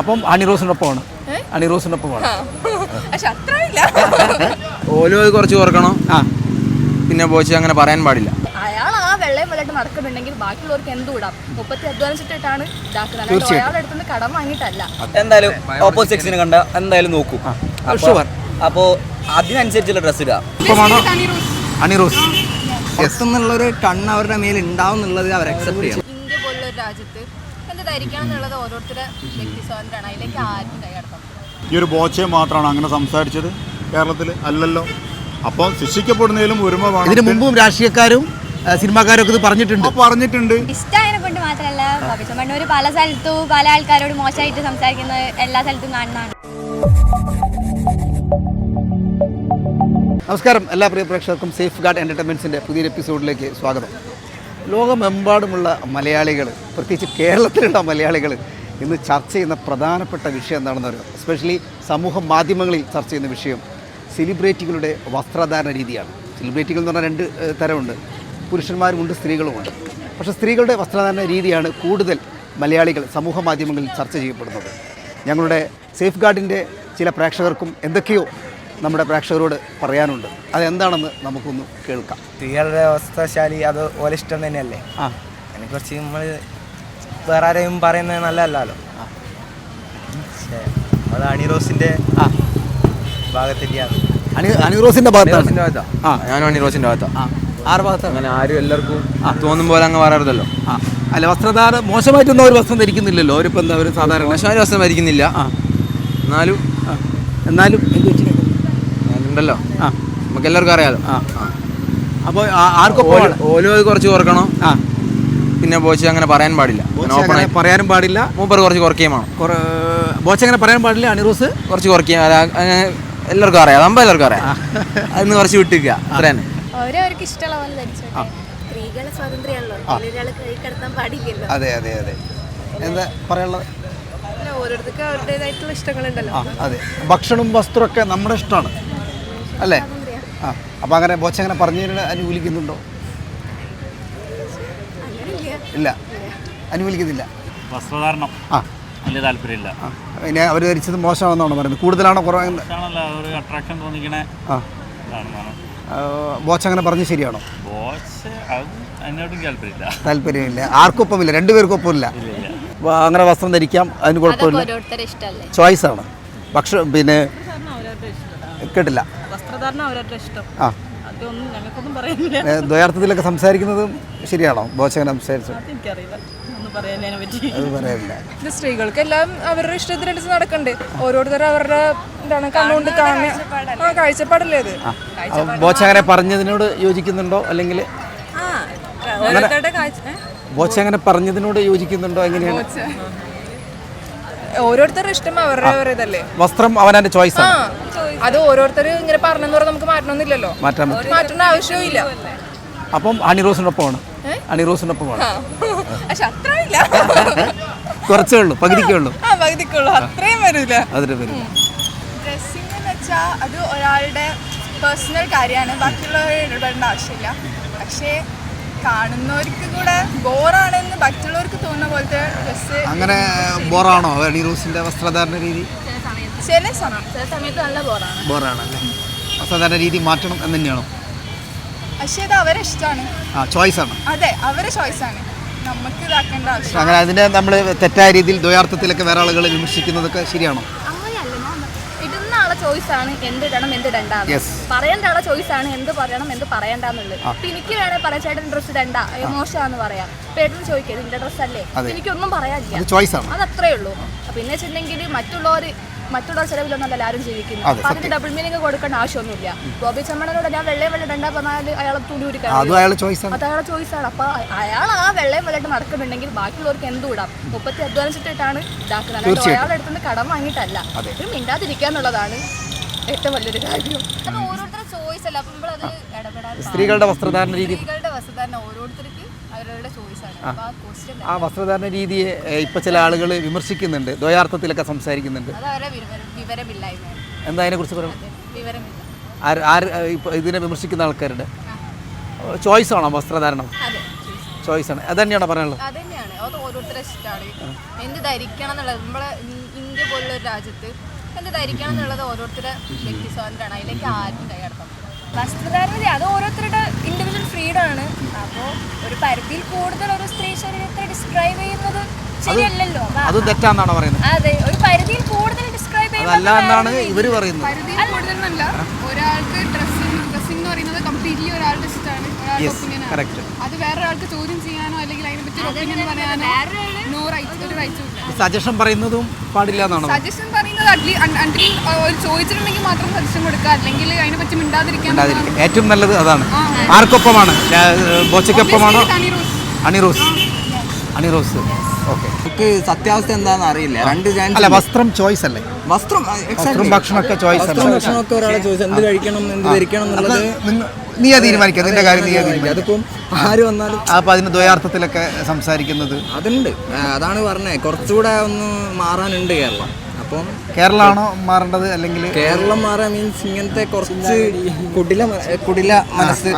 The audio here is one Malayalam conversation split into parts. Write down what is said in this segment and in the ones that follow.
അപ്പം അണിറോസിനൊപ്പമാണ് അണിറോസിനൊപ്പമാണ് പക്ഷെ അത്ര ഇല്ല ഓലോ കുറച്ച് ഓർക്കണം. ആ. പിന്നെ പോച്ച് അങ്ങനെ പറയാൻ പാടില്ല. അയാൾ ആ വെള്ളയും വെള്ളമായിട്ട് നടക്കുന്നുണ്ടെങ്കിൽ ബാക്കിയുള്ളവർക്ക് എന്ത് വിടാം? മുപ്പത്തി അധ്വാനിച്ചിട്ടാണ് ഇതാക്കുന്നത്. അല്ലാണ്ട് ഒരാളുടെ അടുത്തുനിന്ന് കടം വാങ്ങിയിട്ടല്ല. എന്തായാലും ഓപ്പോസിറ്റ് സെക്സിനെ കണ്ട എന്തായാലും നോക്കൂ. അതിനനുസരിച്ചുള്ള ഇടുക അണിറോസ് എന്നുള്ളൊരു കണ്ണ് അവരുടെ മേൽ ഉണ്ടാവും എന്നുള്ളത് അവർ അക്സെപ്റ്റ് ചെയ്യണം. ഇന്ത്യ പോലുള്ള ഒരു രാജ്യത്ത് ധരിക്കണം എന്നുള്ളത് ഓരോരുത്തരുടെ വ്യക്തി സ്വാതന്ത്ര്യമാണ് അതിലേക്ക് ആർക്കും കൈകടത്താം ഈ ഒരു ബോച്ചെ മാത്രമാണ് അങ്ങനെ സംസാരിച്ചത് കേരളത്തിൽ അല്ലല്ലോ. അപ്പോൾ ശിക്ഷിക്കപ്പെടുന്നതിലും ഒരുമ വേണം. ഇതിനു മുമ്പും രാഷ്ട്രീയക്കാരും ആ, സിനിമാക്കാരും ഒക്കെ ഇത് പറഞ്ഞിട്ടുണ്ട്. പറഞ്ഞിട്ടുണ്ട്. ഇഷ്ടമായതിനെ കൊണ്ട് മാത്രമല്ല പക്ഷെ മണ്ണൂർ പല സ്ഥലത്തും പല ആൾക്കാരോട് മോശമായിട്ട് സംസാരിക്കുന്നത് എല്ലാ സ്ഥലത്തും കാണുന്നതാണ്. നമസ്കാരം. എല്ലാ പ്രിയ പ്രേക്ഷകർക്കും സേഫ് ഗാർഡ് എന്റർടൈൻമെന്റ്സിന്റെ പുതിയൊരു എപ്പിസോഡിലേക്ക് സ്വാഗതം. ലോകമെമ്പാടുമുള്ള മലയാളികൾ പ്രത്യേകിച്ച് കേരളത്തിലുള്ള മലയാളികൾ ഇന്ന് ചർച്ച ചെയ്യുന്ന പ്രധാനപ്പെട്ട വിഷയം എന്താണെന്ന് പറയുക എസ്പെഷ്യലി സമൂഹ മാധ്യമങ്ങളിൽ ചർച്ച ചെയ്യുന്ന വിഷയം സെലിബ്രിറ്റികളുടെ വസ്ത്രധാരണ രീതിയാണ്. സെലിബ്രിറ്റികൾ എന്ന് പറഞ്ഞാൽ രണ്ട് തരമുണ്ട്. പുരുഷന്മാരുമുണ്ട് സ്ത്രീകളുമുണ്ട് പക്ഷേ സ്ത്രീകളുടെ വസ്ത്രധാരണ രീതിയാണ് കൂടുതൽ മലയാളികൾ സമൂഹ മാധ്യമങ്ങളിൽ ചർച്ച ചെയ്യപ്പെടുന്നത്. ഞങ്ങളുടെ സേഫ് ഗാർഡിന്റെ ചില പ്രേക്ഷകർക്കും എന്തൊക്കെയോ നമ്മുടെ പ്രേക്ഷകരോട് പറയാനുണ്ട്. അതെന്താണെന്ന് നമുക്കൊന്ന് കേൾക്കാം. സ്ത്രീകളുടെ അവസ്ഥശാലി അത് ഓലെ ഇഷ്ടം തന്നെയല്ലേ? ആ. അതിനെക്കുറിച്ച് നമ്മൾ വേറെ ആരെയും പറയുന്നത് നല്ലതല്ലല്ലോ. അത് അണിറോസിന്റെ ആ. ഭാഗത്തിന്റെയാണ് അണി അണിറോസിന്റെ ഭാഗത്താണ്. ആ. ഞാനും ആ. ആറ് ഭാഗത്താണ് അങ്ങനെ ആരും എല്ലാവർക്കും തോന്നും പോലെ അങ്ങ് പറയരുതല്ലോ ആ. അല്ല മോശമായിട്ടൊന്നും ഒരു വസ്ത്രം ധരിക്കുന്നില്ലല്ലോ. അവരിപ്പോൾ എന്താ സാധാരണ മോശമായ വസ്ത്രം ഭരിക്കുന്നില്ല ആ. എന്നാലും എന്നാലും എന്ത് വെച്ചിട്ടുണ്ട് ഉണ്ടല്ലോ. ആ. നമുക്ക് എല്ലാവർക്കും അറിയാലോ. ആ. അപ്പോൾ ആർക്കും ഓലോ കുറച്ച് കുറക്കണം ആ. പിന്നെ ബോച്ച് അങ്ങനെ പറയാൻ പാടില്ല. ഓപ്പൺ ആയി പറയാനും പാടില്ല. മൂപ്പർ കുറച്ച് കുറയ്ക്കുകയും വേണം. കുറേ അങ്ങനെ പറയാൻ പാടില്ല അണിറോസ് കുറച്ച് കുറയ്ക്കുക എല്ലാവർക്കും അറിയാം. അതാകുമ്പോൾ എല്ലാവർക്കും അറിയാം. അന്ന് കുറച്ച് വിട്ടിക്കുക. അത്ര തന്നെ അവരവർക്ക് ഇഷ്ടമുള്ള പോലെ ധരിച്ചോട്ടെ? സ്ത്രീകളുടെ സ്വാതന്ത്ര്യമാണല്ലോ. കടത്താൻ പാടില്ലല്ലോ. അതെ അതെ അതെ. എന്താ പറയാനുള്ളത്? ഓരോരുത്തർക്ക് അവരുടേതായിട്ടുള്ള ഇഷ്ടങ്ങളുണ്ടല്ലോ. ആ അതെ. ഭക്ഷണവും വസ്ത്രമൊക്കെ നമ്മുടെ ഇഷ്ടമാണ്. അല്ലേ? ആ അപ്പോൾ അങ്ങനെ ബോച്ച അങ്ങനെ പറഞ്ഞതിന് അനുകൂലിക്കുന്നുണ്ടോ ഇല്ല. അനുകൂലിക്കുന്നില്ല വസ്ത്രധാരണം. ആ. വലിയ താല്പര്യമില്ല. ആ പിന്നെ അവർ ധരിച്ചത് മോശമാണെന്നാണ് പറയുന്നത്? കൂടുതലാണോ കുറവാണ് ആണല്ലോ ഒരു അട്രാക്ഷൻ തോന്നിക്കണേ. ആ. ബോച്ച അങ്ങനെ പറഞ്ഞ് ശരിയാണോ? ബോച്ച് താല്പര്യമില്ല. ആർക്കും ആർക്കൊപ്പമില്ല? രണ്ടുപേർക്കും ഒപ്പമില്ല അങ്ങനെ വസ്ത്രം ധരിക്കാം അതിന് കുഴപ്പമില്ല. ചോയ്സാണ് ഭക്ഷണം പിന്നെ കേട്ടില്ല. ആ. ദ്വയാർത്ഥത്തിലൊക്കെ സംസാരിക്കുന്നതും ശരിയാണോ? ബോച്ച സംസാരിച്ചു. സ്ത്രീകൾക്ക് എല്ലാം അത് പറയാനില്ല. ഇത് അവരുടെ ഇഷ്ടത്തിനനുസരിച്ച് നടക്കണ്ടേ. ഓരോരുത്തർ അവരുടെ എന്താണ് കണ്ണുകൊണ്ട് കാണുന്ന ആ കാഴ്ചപ്പാടല്ലേ അത്? ബോച്ചങ്ങനെ ബോച്ച അങ്ങനെ പറഞ്ഞതിനോട് യോജിക്കുന്നുണ്ടോ? അല്ലെങ്കിൽ ബോച്ചങ്ങനെ പറഞ്ഞതിനോട് യോജിക്കുന്നുണ്ടോ? എങ്ങനെയാണ്? ഓരോരുത്തരുടെ ഇഷ്ടം അവരുടെ അവരുടേതല്ലേ വസ്ത്രം അവനാന്റെ ചോയ്സ് ചോയ്സാണ്. അത് ഓരോരുത്തർ ഇങ്ങനെ പറഞ്ഞെന്ന് പറഞ്ഞാൽ നമുക്ക് മാറ്റണമെന്നില്ലല്ലോ മാറ്റാൻ പറ്റും. മാറ്റേണ്ട ആവശ്യവും ഇല്ല അപ്പം അണിറോസിനൊപ്പമാണ് അണിറോസിനൊപ്പമാണ് ആ. പക്ഷെ അത്ര ഇല്ല കുറച്ചേ ഉള്ളൂ പകുതിക്കേ ഉള്ളൂ. ആ പകുതിക്കുള്ളൂ. അത്രയും വരില്ല അതിന് പേര് ഡ്രസ്സിംഗ് എന്ന് വെച്ചാൽ അത് ഒരാളുടെ പേഴ്സണൽ കാര്യമാണ്. ബാക്കിയുള്ളവർ ഇടപെടേണ്ട ആവശ്യമില്ല. പക്ഷേ കാണുന്നവർക്ക് കൂടെ ബോറാണെന്ന് ബാക്കിയുള്ളവർക്ക് തോന്നുന്ന പോലത്തെ ഡ്രസ്സ് അങ്ങനെ ബോറാണോ? അണിറോസിന്റെ വസ്ത്രധാരണ രീതി? ചില സമയം ചില സമയത്ത് നല്ല ബോറാണ്. ബോറാണല്ലേ? അസാധാരണ രീതി മാറ്റണം എന്ന് തന്നെയാണോ? പക്ഷേ അത് അവരെ ഇഷ്ടമാണ് ആ ചോയ്സ് ആണ്. അതെ അവരെ ആണ്. നമുക്ക് ഇതാക്കേണ്ട ആവശ്യം അങ്ങനെ അതിനെ നമ്മൾ തെറ്റായ രീതിയിൽ ദ്വയാർത്ഥത്തിലൊക്കെ വേറെ ആളുകൾ വിമർശിക്കുന്നതൊക്കെ ശരിയാണോ? ഇടുന്ന ആളെ ചോയ്സ് ആണ് എന്ത് ഇടണം എന്ത് ഇടണ്ട. പറയേണ്ട ആളെ ചോയ്സ് ആണ് എന്ത് പറയണം എന്ത് പറയണ്ടെന്നുള്ളത്. ഇപ്പൊ എനിക്ക് വേണേ പറയാം ചേട്ടൻ ഡ്രസ് ഇടണ്ട മോശമാന്ന് പറയാം. പേട്ടൻ ചോദിക്കരുത് നിന്റെ ഡ്രസ് അല്ലേ. എനിക്കൊന്നും പറയാനില്ല. അത് അത്രേ ഉള്ളൂ. പിന്നെ വെച്ചിട്ടുണ്ടെങ്കിൽ മറ്റുള്ളവർ മറ്റുള്ളവർ ചെലവിലൊന്നും ആരും ജീവിക്കുന്നത്. അപ്പൊ അതിന് ഡബിൾ മീനിങ് കൊടുക്കേണ്ട ആവശ്യമൊന്നുമില്ല. ഗോപി ചമ്മണനോട് ഞാൻ വെള്ളയും വെള്ളം രണ്ടാ പറഞ്ഞാൽ അയാളെ തുണി ഉരിക്കാൻ അതും അയാൾ ചോയ്സാണ് അത് അയാളെ ചോയ്സാണ് അപ്പൊ അയാൾ ആ വെള്ളയും വെള്ളം നടക്കുന്നുണ്ടെങ്കിൽ ബാക്കിയുള്ളവർക്ക് എന്ത് വിടാം മുപ്പത്തി അധ്വാനിച്ചിട്ടാണ് ഇതാക്കുന്നത്. അല്ലാണ്ട്. അയാളുടെ അടുത്തുനിന്ന് കടം വാങ്ങിയിട്ടല്ല. ഒരു മിണ്ടാതിരിക്കുക എന്നുള്ളതാണ് ഏറ്റവും വലിയൊരു കാര്യം. ഓരോരുത്തരുടെ ചോയ്സ് അല്ല. അപ്പൊ നമ്മളത് ഇടപെടാൻ സ്ത്രീകളുടെ വസ്ത്രധാരണ രീതി. സ്ത്രീകളുടെ വസ്ത്രധാരണ ഓരോരുത്തർക്ക് ആ. വസ്ത്രധാരണ രീതിയെ ഇപ്പൊ ചില ആളുകൾ വിമർശിക്കുന്നുണ്ട്. ദ്വയാർത്ഥത്തിലൊക്കെ സംസാരിക്കുന്നുണ്ട്. എന്താ അതിനെ കുറിച്ച് ഇതിനെ വിമർശിക്കുന്ന ആൾക്കാരുടെ? ചോയ്സ് ആണോ വസ്ത്രധാരണം? ചോയ്സ് ആണ്. അത് തന്നെയാണോ പറയാനുള്ളത് അത് ഓരോരുത്തരെ ഓരോരുത്തരുടെ ഇഷ്ടമാണ് എന്ത് ധരിക്കണം എന്നുള്ളത് നമ്മളെ ഇന്ത്യ പോലുള്ള ഒരു രാജ്യത്ത് എന്ത് ധരിക്കണം എന്നുള്ളത് ഓരോരുത്തരുടെ വ്യക്തി സ്വാതന്ത്ര്യമാണ്. അതിലേക്ക് ആരും കൈയടക്കാം വസ്ത്രധാരണ അത് ഓരോരുത്തരുടെ ഇൻഡിവിജ്വൽ ഫ്രീഡം ആണ് അപ്പോൾ ഒരു പരിധിയിൽ കൂടുതൽ ഒരു സ്ത്രീ ശരീരത്തെ ഡിസ്ക്രൈബ് ചെയ്യുന്നത് ശരിയല്ലല്ലോ. അത് തെറ്റാന്നാണ് പറയുന്നത്? അതെ ഒരു പരിധിയിൽ കൂടുതൽ ഡിസ്ക്രൈബ് അതല്ല എന്നാണ് ഇവർ പറയുന്നത്. പരിധിയിൽ കൂടുതലല്ല ഒരാൾക്ക് ഡ്രസ്സിംഗ് ഡ്രസ്സിംഗ് എന്ന് പറയുന്നത് കംപ്ലീറ്റ്ലി ഒരാളുടെ ഇഷ്ടമാണ്. ഒരാളുടെ കറക്റ്റ് അത് വേറൊരാൾക്ക് ചോദ്യം ചെയ്യാനോ അല്ലെങ്കിൽ അതിനെ പറ്റി ഒപ്പീനിയൻ പറയാനോ നോ റൈറ്റ് ഒരു റൈറ്റും ഇല്ല. സജഷൻ പറയുന്നതും പാടില്ല എന്നാണ്? സജഷൻ പറയുന്നത് ചോദിച്ചിട്ടുണ്ടെങ്കിൽ മാത്രം സജഷൻ കൊടുക്കുക. അല്ലെങ്കിൽ അതിനെ പറ്റി മിണ്ടാതിരിക്കാൻ ഏറ്റവും നല്ലത് അതാണ്. ആർക്കൊപ്പമാണ്? ബോച്ചയ്ക്കൊപ്പമാണോ? അണിറോസ് അണിറോസ് ഓക്കെ. നമുക്ക് സത്യാവസ്ഥ എന്താണെന്ന് അറിയില്ല. രണ്ട് ചാൻസ് അല്ല വസ്ത്രം ചോയ്സ് അല്ലേ? വസ്ത്രം വസ്ത്രം ഭക്ഷണമൊക്കെ ചോയ്സ് വസ്ത്രം അല്ലേ? ഭക്ഷണമൊക്കെ ഒരാളെ ചോയ്സ് എന്ത് കഴിക്കണം എന്ത് ധരിക്കണം എന്നുള്ളത് നീ തീരുമാനിക്കാം. നിന്റെ കാര്യം നീ തീരുമാനിക്കാം. അതിപ്പം ആര് വന്നാലും അപ്പൊ അതിന് ദ്വയാർത്ഥത്തിലൊക്കെ സംസാരിക്കുന്നത്? അതുണ്ട്. അതാണ് പറഞ്ഞത്. കുറച്ചുകൂടെ ഒന്ന് മാറാനുണ്ട് കേരളം. അപ്പം കേരളമാണോ മാറേണ്ടത് അല്ലെങ്കിൽ കേരളം മാറാൻ മീൻസ് ഇങ്ങനത്തെ കുറച്ച് കുടില കുടില മനസ്സ്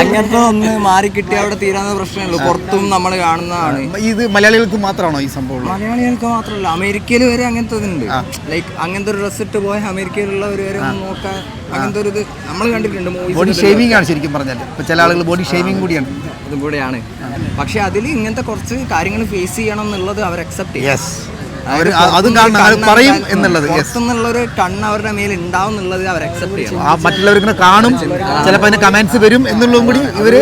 അങ്ങനത്തെ ഒന്ന് മാറി അവിടെ തീരാവുന്ന പ്രശ്നമുള്ളൂ പുറത്തും നമ്മൾ കാണുന്നതാണ്. ഇത് മലയാളികൾക്ക് മാത്രമാണോ ഈ സംഭവം? മലയാളികൾക്ക് മാത്രമല്ല അമേരിക്കയിൽ വരെ അങ്ങനത്തെ ഇതുണ്ട്. ലൈക്ക് അങ്ങനത്തെ ഒരു ഡ്രസ് ഇട്ട് പോയ അമേരിക്കയിലുള്ളവർ വരെ നോക്കാൻ അങ്ങനത്തെ ഒരു ഇത് നമ്മൾ കണ്ടിട്ടുണ്ട് ബോഡി ഷേവിംഗ് ആണ് ശരിക്കും പറഞ്ഞാൽ ഇപ്പൊ ചില ആളുകൾ ബോഡി ഷേവിംഗ് കൂടിയാണ്. ഇതും കൂടെയാണ്. പക്ഷെ അതിൽ ഇങ്ങനത്തെ കുറച്ച് കാര്യങ്ങൾ ഫേസ് ചെയ്യണം എന്നുള്ളത് അവർ അക്സെപ്റ്റ് ചെയ്യും. അവർ അതും കാണണം അവർ പറയും എന്നുള്ളത് പുറത്തുനിന്നുള്ളൊരു കണ്ണ് അവരുടെ മേൽ ഉണ്ടാവും എന്നുള്ളത് അവർ അക്സെപ്റ്റ് ചെയ്യണം. ആ മറ്റുള്ളവരിങ്ങനെ കാണും ചിലപ്പോൾ അതിന് കമന്റ്സ് വരും എന്നുള്ളതും കൂടി ഇവർ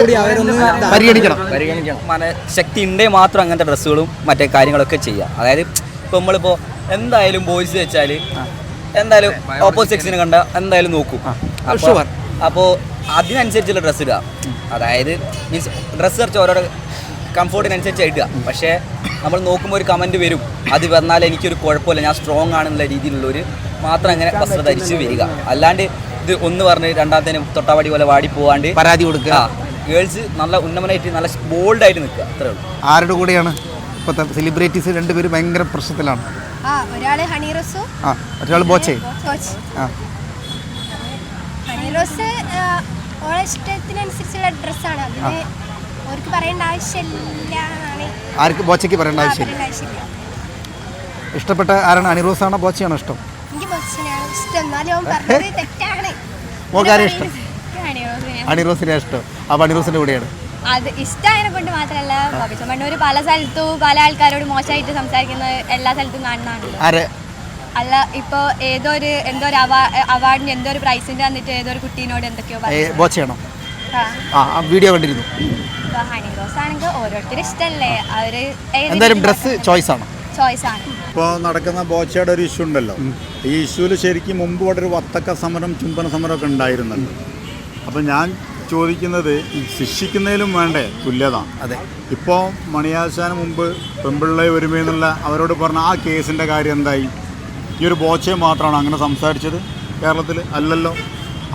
പരിഗണിക്കണം. പരിഗണിക്കണം. ശക്തി ഉണ്ടേ മാത്രം അങ്ങനത്തെ ഡ്രസ്സുകളും മറ്റേ കാര്യങ്ങളൊക്കെ ചെയ്യാം. അതായത് ഇപ്പൊ നമ്മളിപ്പോ എന്തായാലും ബോയ്സ് വെച്ചാൽ എന്തായാലും ഓപ്പോസിറ്റ് സെക്സിനെ കണ്ട എന്തായാലും നോക്കും. അപ്പോ അപ്പോൾ അതിനനുസരിച്ചുള്ള ഡ്രസ് ഇടുക. അതായത് മീൻസ് ഡ്രസ്സ് കുറച്ച് ഓരോ കംഫോർട്ടിനനുസരിച്ച് ഇടുക പക്ഷേ നമ്മൾ നോക്കുമ്പോൾ ഒരു കമന്റ് വരും. അത് വന്നാൽ എനിക്കൊരു കുഴപ്പമില്ല. ഞാൻ സ്ട്രോങ് ആണെന്നുള്ള രീതിയിലുള്ളൊരു മാത്രം അങ്ങനെ വസ്ത്രം ധരിച്ച് വരിക. അല്ലാണ്ട് ഇത് ഒന്ന് പറഞ്ഞ് രണ്ടാമത്തേന് തൊട്ടാവാടി പോലെ വാടി പോവാണ്ട് പരാതി കൊടുക്കുക. ഗേൾസ് നല്ല ഉന്നമനായിട്ട് നല്ല ബോൾഡായിട്ട് നിൽക്കുക. അത്രേ ഉള്ളൂ. ആരുടെ കൂടെയാണ്? ഇപ്പോഴത്തെ സെലിബ്രിറ്റീസ് രണ്ടുപേരും ഭയങ്കര പ്രശ്നത്തിലാണ്. ആ ഒരാൾ ഹണി റോസും ആ മറ്റൊരാൾ ബോച്ചേ. കോച്ച് ആ. ഹണി റോസ് ആ, ഓളെ ഇഷ്ടത്തിനനുസരിച്ചുള്ള ഡ്രസ്സാണ് അതിന് അവർക്ക് പറയേണ്ട ആവശ്യമില്ല ആർക്ക്? ബോച്ചയ്ക്ക് പറയേണ്ട ആ, ആവശ്യമില്ല. പറയേണ്ട ആവശ്യമില്ല. ഇഷ്ടപ്പെട്ട ആരാണ്? അണിറോസ് ആണോ ബോച്ചയാണോ ഇഷ്ടം? ബസ്സിനാണ് ഇഷ്ടം. തെറ്റാണ്. ഇഷ്ടം? അപ്പോൾ അണിറോസിന്റെ കൂടെയാണ്. അത് ഇഷ്ടമായതിനെ കൊണ്ട് മാത്രമല്ല ബബിച്ച മണ്ണൂർ പല സ്ഥലത്തും പല ആൾക്കാരോട് മോശമായിട്ട് സംസാരിക്കുന്നത് എല്ലാ സ്ഥലത്തും കാണുന്നതാണല്ലോ. അല്ല ഇപ്പോൾ ഏതോ ഒരു എന്തോ ഒരു അവാ അവാർഡിന് എന്തോ ഒരു പ്രൈസിന്റെ വന്നിട്ട് ഏതോ ഒരു കുട്ടീനോട് എന്തൊക്കെയോ ബോച്ചയാണോ? വീഡിയോ കണ്ടിരുന്നു. ഇപ്പൊ ഹണി റോസ് ആണെങ്കിൽ ഓരോരുത്തരും ഇഷ്ടല്ലേ അവർ എന്തായാലും ഡ്രസ്സ് ചോയ്സ് ആണ്. ചോയ്സ് ആണ് ഇപ്പോൾ നടക്കുന്ന ബോച്ചയുടെ ഒരു ഇഷ്യൂ ഉണ്ടല്ലോ. ഈ ഇഷ്യൂവിൽ ശരിക്കും മുമ്പ് ഇവിടെ ഒരു വത്തക്ക സമരം ചുംബന ഒക്കെ ഉണ്ടായിരുന്നല്ലോ. അപ്പം ഞാൻ ചോദിക്കുന്നത് ശിക്ഷിക്കുന്നതിലും വേണ്ടേ? തുല്യത. അതെ. ഇപ്പോൾ മണിയാശാന് മുമ്പ് പെമ്പിള്ളേ ഒരുമയെന്നുള്ള അവരോട് പറഞ്ഞ ആ കേസിന്റെ കാര്യം എന്തായി? ഈ ഒരു ബോച്ചയെ മാത്രമാണ് അങ്ങനെ സംസാരിച്ചത് കേരളത്തിൽ അല്ലല്ലോ.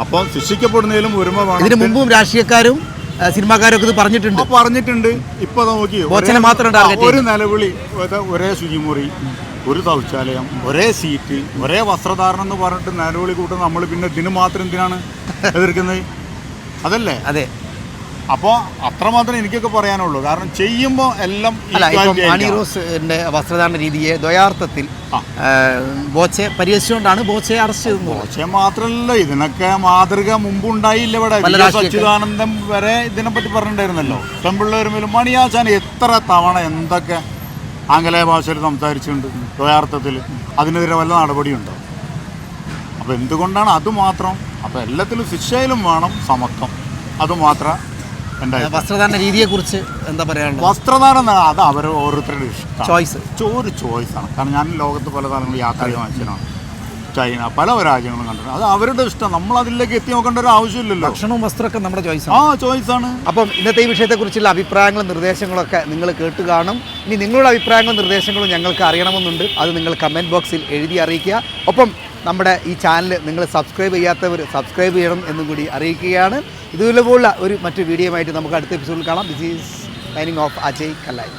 അപ്പോൾ ശിക്ഷിക്കപ്പെടുന്നതിലും ഒരുമ ഇതിനു വേണം. മുമ്പും രാഷ്ട്രീയക്കാരും ആ, സിനിമാക്കാരും ഒക്കെ ഇത് പറഞ്ഞിട്ടുണ്ട്. പറഞ്ഞിട്ടുണ്ട്. ഇപ്പൊ നോക്കി ബോച്ചനെ മാത്രം ഒരു നിലവിളി ഒരേ ശുചിമുറി ഒരു ശൗചാലയം ഒരേ സീറ്റ് ഒരേ വസ്ത്രധാരണം എന്ന് പറഞ്ഞിട്ട് നിലവിളി കൂട്ടുന്ന നമ്മൾ പിന്നെ ഇതിന് മാത്രം എന്തിനാണ് എതിർക്കുന്നത്? അതല്ലേ? അതെ. അപ്പോൾ അത്രമാത്രം എനിക്കൊക്കെ പറയാനുള്ളൂ. കാരണം ചെയ്യുമ്പോൾ എല്ലാം റോസിന്റെ വസ്ത്രധാരണ രീതിയെ ദ്വയാർത്ഥത്തിൽ ബോച്ചെ പരിഹസിച്ചുകൊണ്ടാണ് ബോച്ചയെ അറസ്റ്റ് ചെയ്തത്. ബോച്ചെ മാത്രമല്ല ഇതിനൊക്കെ മാതൃക മുമ്പുണ്ടായില്ല ഇവിടെ. അച്യുതാനന്ദം വരെ ഇതിനെപ്പറ്റി പറഞ്ഞിട്ടുണ്ടായിരുന്നല്ലോ. പെമ്പിള്ളേരുമേലും മണിയാച്ചാൻ എത്ര തവണ എന്തൊക്കെ ആംഗലേയ ഭാഷയിൽ സംസാരിച്ചിട്ടുണ്ട് ദ്വയാർത്ഥത്തിൽ. അതിനെതിരെ വല്ല നടപടിയുണ്ടോ? അപ്പോൾ എന്തുകൊണ്ടാണ് അതുമാത്രം അപ്പോൾ എല്ലാത്തിലും ശിക്ഷയിലും വേണം സമത്വം. അത് മാത്രം എന്റെ അഭിപ്രായം. വസ്ത്രധാരണ രീതിയെ കുറിച്ച് എന്താ പറയാനുള്ളത്? വസ്ത്രധാരണം അത് അവർ ഓരോരുത്തരുടെ ഇഷ്ടം. ചോയ്സ് ഒരു ചോയ്സാണ്. കാരണം ഞാൻ ലോകത്ത് പല സ്ഥലങ്ങളിൽ യാത്ര ചെയ്ത മനുഷ്യനാണ്. ചൈന പല രാജ്യങ്ങളും കണ്ടിട്ടുണ്ട്. അത് അവരുടെ ഇഷ്ടം. നമ്മൾ അതിലേക്ക് എത്തി നോക്കേണ്ട ഒരു ആവശ്യമില്ലല്ലോ. ഭക്ഷണവും വസ്ത്രമൊക്കെ നമ്മുടെ ചോയ്സ് ആ ചോയ്സ് ആണ് അപ്പം ഇന്നത്തെ ഈ വിഷയത്തെക്കുറിച്ചുള്ള അഭിപ്രായങ്ങളും നിർദ്ദേശങ്ങളൊക്കെ നിങ്ങൾ കേട്ട് കാണും. ഇനി നിങ്ങളുടെ അഭിപ്രായങ്ങളും നിർദ്ദേശങ്ങളും ഞങ്ങൾക്ക് അറിയണമെന്നുണ്ട്. അത് നിങ്ങൾ കമന്റ് ബോക്സിൽ എഴുതി അറിയിക്കുക. ഒപ്പം നമ്മുടെ ഈ ചാനൽ നിങ്ങൾ സബ്സ്ക്രൈബ് ചെയ്യാത്തവർ സബ്സ്ക്രൈബ് ചെയ്യണം എന്നും കൂടി അറിയിക്കുകയാണ്. ഇതുപോലുള്ള ഒരു മറ്റു വീഡിയോ ആയിട്ട് നമുക്ക് അടുത്ത എപ്പിസോഡിൽ കാണാം. This is signing off Ajay Kallayi